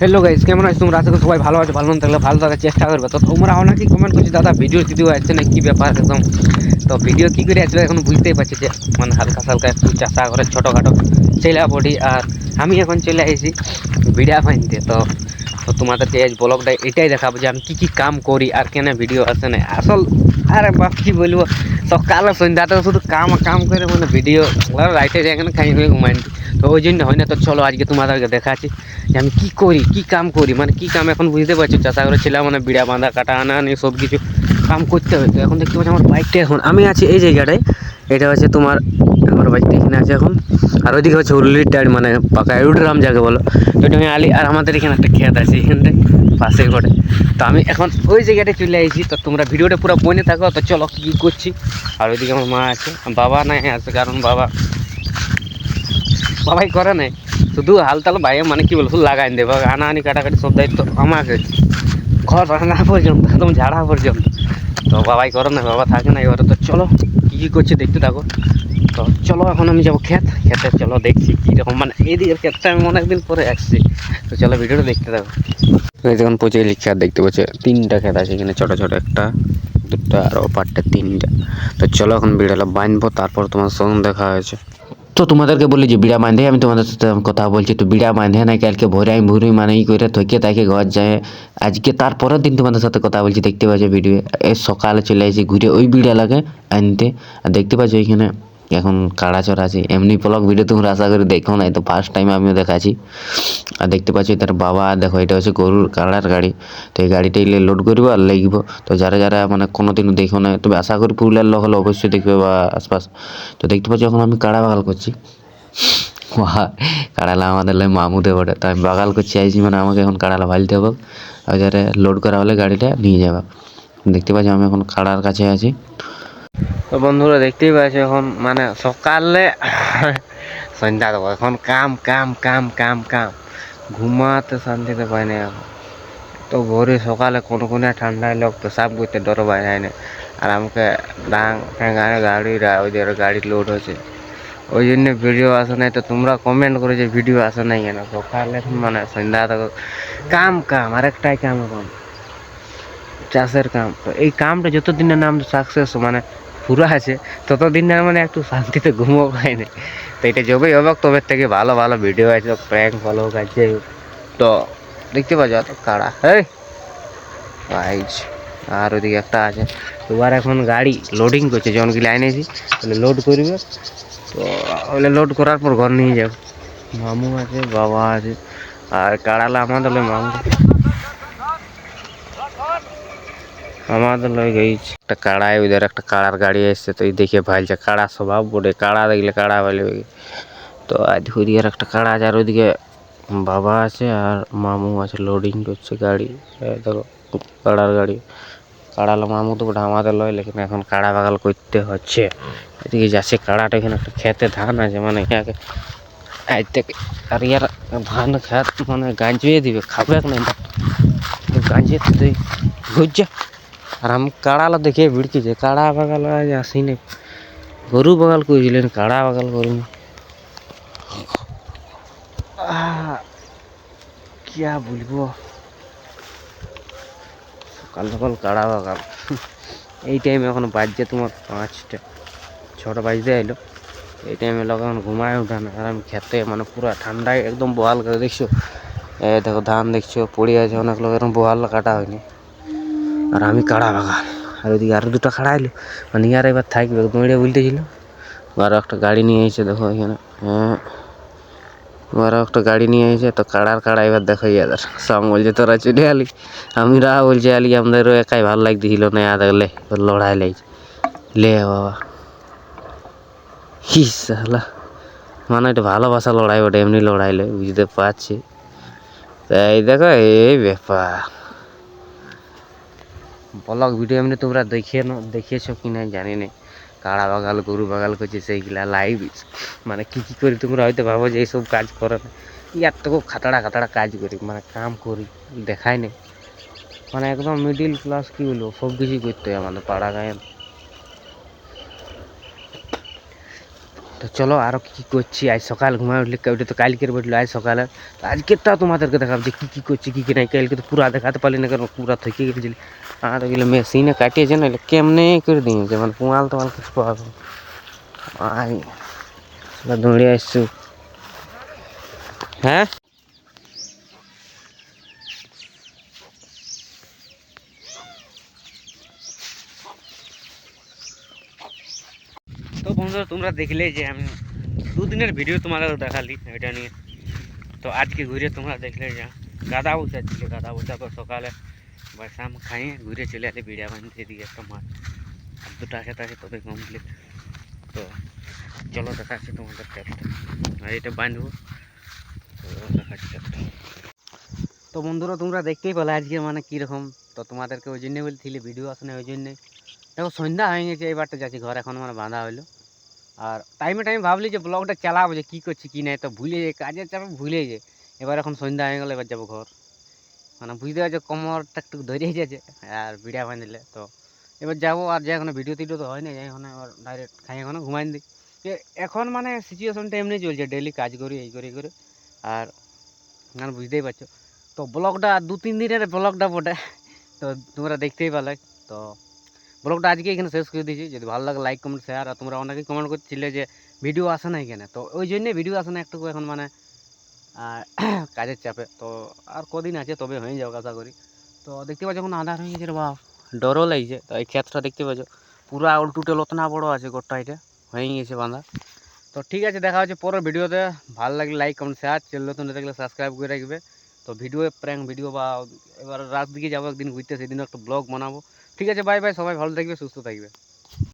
Hello guys কেমন আছো তোমরা? আশা করি সবাই ভালো আছো, ভালো না থাকলে ভালো থাকার চেষ্টা করবে। তো তোমরা অনেকেই কমেন্ট করছ, দাদা ভিডিও টিডিও আসছে না কি ব্যাপার একদম? তো ভিডিও কি করে আসবে এখন বুঝতেই পারছি যে মানে হালকা হালকা একটু চাষা করে ছোটোখাটো ছেলে পড়ি আর আমি এখন চলে এসেছি ভিডিও বানতে। তো তো তোমাদেরকে আজ ব্লগটা এটাই দেখাবো যে আমি কী কী কাম করি আর কেন ভিডিও আসে না। আসল, আরে বাপ, কী বলব? সকালে সন্ধ্যাতে শুধু কাম কাম করে মানে ভিডিও রাইটে এখানে খাই ঘুমাই তো ওই জন্য হয় না। তো চলো আজকে তোমাদেরকে দেখাচ্ছি যে আমি কী করি, কী কাম করি। মানে কী কাম এখন বুঝতে পারছ? চাষা করে ছিলাম মানে বিড়া বাঁধা, কাটা আনা আনি সব কিছু কাম করতে হয় তো এখন দেখতে পাচ্ছি আমার বাইকটা এখন, আমি আছি এই জায়গাটায়। এটা হচ্ছে তোমার, আমার বাইকটা এখানে আছে এখন। আর ওইদিকে হচ্ছে উল্লির টাইড মানে পাকা এরুড্রাম যাকে বলো। এটা আমি আলি, আর আমাদের এখানে একটা ক্ষেত আছে এখানটায় পাশে ঘরে। তো আমি এখন ওই জায়গাটায় চলে আসছি তো তোমরা ভিডিওটা পুরো বনে থাকো। তো চলো কী করছি। আর ওইদিকে আমার মা আছে। বাবা নাই আছে, কারণ বাবা বাবাই করে নাই। শুধু হালতাল বাইরে মানে কি বলব, লাগাই দেবে। আনা আনি কাটাকাটি সব দায়িত্ব আমাকে। ঘর ভাঙা পর্যন্ত, একদম ঝাড়া পর্যন্ত। তো বাবাই করে না বাবা থাকে না এবারে তো চলো, কী কী করছে দেখতে থাকো। তো চলো, এখন আমি যাব ক্ষেত। খেতে চলো, দেখছি কীরকম মানে এইদিকের ক্ষেতটা আমি অনেকদিন পরে আসছি। তো চলো ভিডিওটা দেখতে থাকো। এই যখন পচে ক্ষেত দেখতে পাচ্ছে। তিনটা ক্ষেত আছে এখানে, ছোটো ছোটো একটা, দুটা আর ওপারটা তিনটা। তো চলো, এখন বিড়ালা বাঁধবো, তারপর তোমার সঙ্গে দেখা হয়েছে। তো তোমাদেরকে বলি যে বিড়া বাঁধে, আমি তোমাদের সাথে কথা বলছি, তো বিড়া বাঁধে না, কালকে ভোরে আমি ভোরে মানে ই করে থকে তাকে ঘর যায়। আজকে তারপরের দিন তোমাদের সাথে কথা বলছি, দেখতে পাচ্ছ ভিডিও সকালে চলে আসি, ঘুরে ওই বিড়া লাগে আনতে, আর দেখতে পাচ্ছ এখানে এখন কাড়াচড় আছে। এমনি ব্লগ ভিডিও তোমরা আশা করি দেখো না তো ফার্স্ট টাইম আমিও দেখাচ্ছি। আর দেখতে পাচ্ছি তার বাবা, দেখো এটা হচ্ছে গরুর কাড়ার গাড়ি। তো এই গাড়িটা এলে লোড করব আর লাগব। তো যারা যারা মানে কোনো দিনও দেখো না তবে আশা করি পুরুলিয়ার লোক হলে অবশ্যই দেখবে বা আশপাশ। তো দেখতে পাচ্ছি এখন আমি কাড়া বাগাল করছি। কাড়ালা আমাদের লাই মামুদে বটে। তো আমি বাগাল করছি, আইছি মানে আমাকে এখন কাড়ালা ভালতে হবে। আর যারা লোড করা হলে গাড়িটা নিয়ে যাবে। দেখতে পাচ্ছি আমি এখন কাড়ার কাছে আছি। তো বন্ধুরা দেখতেই পাচ্ছ এখন মানে সকালে সন্ধ্যা দেবো এখন কাম কাম কাম কাম কাম। ঘুমাতে শান্তিতে পাই না এখন। তো ভোরে সকালে কোনো কোনো ঠান্ডায় লোক পেশাব করতে ডর পায় যায় না। আর আমাকে ডাং ঠেঙ্গায় গাড়ি ওই গাড়ি লোড হয়েছে। ওই জন্য ভিডিও আসে নাই, তো তোমরা কমেন্ট করে ভিডিও আসে নাই কেন? সকালে মানে সন্ধ্যা দেখো কাম কাম, আরেকটাই কাম এখন। চাষের কাম। তো এই কামটা যতদিন না আমাদের সাকসেস মানে পুরো আছে, ততদিন না মানে একটু শান্তিতে ঘুমো পাই না তো এটা যবেই হবে তবে থেকে ভালো ভালো ভিডিও আছে প্র্যাঙ্ক ভালো হোক আছে তো দেখতে পাচ্ছ তো কাড়া এই! আইজ আর ওদিকে একটা আছে। এবার এখন গাড়ি লোডিং করছে, যখন কি লাইনে তাহলে লোড করবে। তো ওগুলো লোড করার পর ঘর নিয়ে যাব। মামু আছে, বাবা আছে, আর কাড়ালা আমাদের মামু। আমাদের লয় গেছে একটা কাড়ায় ওদের একটা কাড়ার গাড়ি এসছে, তো এই দেখে ভাইলছে, কাড়া স্বভাব বটে, কাড়া দেখলে কাড়া ভাইলে তো আজ ওইদিকে একটা কাড়া আছে, আর ওইদিকে বাবা আছে আর মামু আছে লোডিং করছে গাড়ি। এই দেখো, কাড়ার গাড়ি। কাড়ালা মামু তো ওটা আমাদের লয়, লেকিন এখন কাড়া বাগাল করতে হচ্ছে। এদিকে যাচ্ছে কাড়াটা, এখানে একটা খেতে ধান আছে মানে ইয়াকে আজ থেকে আর ইয়ার ধান খেত মানে গাঁজিয়ে দিবে, খাবে না। গাঁজিয়ে তুই ঘুরছে। আর আমি কাড়ালা দেখে ভিড়কিছে কাড়া বাগাল আসিনি। গরু বাগাল করেছিলেন কাড়া বাগাল করিনি। কিয়া বলব? সকাল সকাল কাড়া বাগাল। এই টাইমে এখন বাজছে তোমার পাঁচটা, ছটা বাজতে এলো। এই টাইমে লোক এখন ঘুমায় উঠে না আর আমি খেতে মানে পুরো ঠান্ডায় একদম বহাল করে দেখছ। দেখো, ধান দেখছ, পড়ে আছে, অনেক লোক এরকম বহাল কাটা হয়নি। আর আমি কাড়া বাগাল আর ওইদিকে আরও দুটো খাড়া এলো। মানে ইয়ার এবার থাকবে দৌড়ে বলতেছিল আরও একটা গাড়ি নিয়ে এসে দেখো এখানে। হ্যাঁ। আরও একটা গাড়ি নিয়ে এসে তো কাড়ার কাড়া এবার দেখো ইয়াদের সব বলছে, তোরা চলে আলি। আমি রা বলছে, আলি, আমাদেরও একাই ভালো লাগতেছিল না আদা লে। লড়াই লাগছে। লে বাবা। সালা মানে এটা ভালোবাসা লড়াই ওটা এমনি লড়াই লয়, বুঝতে পারছি। তাই দেখো, এই ব্যাপার। ব্লগ ভিডিও এমনি তোমরা দেখিয়ে দেখিয়েছো কি না জানি না কাড়া বাগাল, গরু বাগাল করছে সেইগুলা লাইভ মানে কী কী করি তোমরা হয়তো ভাবো যে এইসব কাজ করে না। ইয়ার তো খুব খাতাড়া খাতাড়া কাজ করি মানে কাম করি, দেখাই নেই। মানে একদম মিডিল ক্লাস কী বলব, সব কিছুই করতে হয় আমাদের পাড়া গায়ে তো চলো আরও কী কী করছি? আজ সকাল ঘুমায় উঠলে ওইটা তো কালকের বলল আজ সকালে। তো আজকেরটাও তোমাদেরকে দেখাবো যে কী কী করছি, কী কী নাই। কালকে তো পুরা দেখাতে পারলি না, কারণ পুরা থেকে গেছিলি। আর ওগুলো মেশিনে কাটিয়েছে না, এগুলো কেমনে করে দিয়েছে? মানে পুয়াল তোমাল কিছু পাবো? আর দৌড়ে আসছু। হ্যাঁ? তো বন্ধুরা, তোমরা দেখলে যে আমি দুদিনের ভিডিও তোমাদের দেখালি এটা নিয়ে। তো আজকে ঘুরে তোমরা দেখলে যে গাদা বসা ছিল গাদা বসা। তো সকালে বসাম খাইয়ে ঘুরে চলে আসে বিড়িয়া বাঁধতে এদিকে একটা মাছ। আর দুটো খেতে আছে তবে কমপ্লিট তো চলো দেখাচ্ছি তোমাদের ট্যাপটা আর এটা বাঁধবো তো দেখাচ্ছি তো বন্ধুরা, তোমরা দেখতেই পেলে আজকে মানে কীরকম। তো তোমাদেরকে ওই জন্যে বলছিলে ভিডিও আসে না ওই জন্যে। দেখো, সন্ধ্যা হয়ে গেছে এইবারটা যাচ্ছি, ঘর এখন মানে বাঁধা হইল। আর টাইমে টাইমে ভাবলি যে ব্লগটা চালাবো যে কী করছি, কী নাই, তো ভুলে যাই কাজের চাপে ভুলে যাই এবার এখন সন্ধ্যা হয়ে গেলে, এবার যাব ঘর। মানে বুঝতে পারছ, কোমরটা একটু ধরে যাচ্ছে আর বিড়া বাঁধলে, তো এবার যাব। আর যে এখন ভিডিও টিডিও তো হয় না যাই এখন এবার ডাইরেক্ট খাই, এখন ঘুমাই দিই এখন মানে সিচুয়েশনটা এমনি চলছে ডেলি কাজ করি, এই করি করে। আর মানে বুঝতেই পারছ। তো ব্লগটা দু তিন দিনের ব্লগটা বটে। তো তোমরা দেখতেই পেলে তো ব্লগটা আজকে এখানে শেষ করে দিয়েছি। যদি ভালো লাগে লাইক কমেন্ট শেয়ার আর তোমরা অনেকেই কমেন্ট করছিলে যে ভিডিও আসে না এখানে। তো ওই জন্যে ভিডিও আসে না একটু এখন মানে কাজের চাপে। তো আর কদিন আছে, তবে হয়ে যাবে আশা করি। তো দেখতে পাচ্ছ এখন আধার হয়ে গেছে বাপ। ডরও লাগছে। তো এই ক্ষেতটা দেখতে পাচ্ছ। পুরা উল্টুটে লতনা বড় আছে গোটা এটা। হয়ে গেছে বাঁধা। তো ঠিক আছে, দেখা হচ্ছে পরের ভিডিওতে ভালো লাগলে লাইক কমেন্ট শেয়ার চ্যানেল নতুন দেখলে সাবস্ক্রাইব করে রাখবে। তো ভিডিও প্র্যাঙ্ক ভিডিও বা এবার রাত দিকে যাব, একদিন ঘুরতে সেদিন একটা ব্লগ বানাবো। ঠিক আছে বাই বাই সবাই ভালো থাকবে, সুস্থ থাকবে।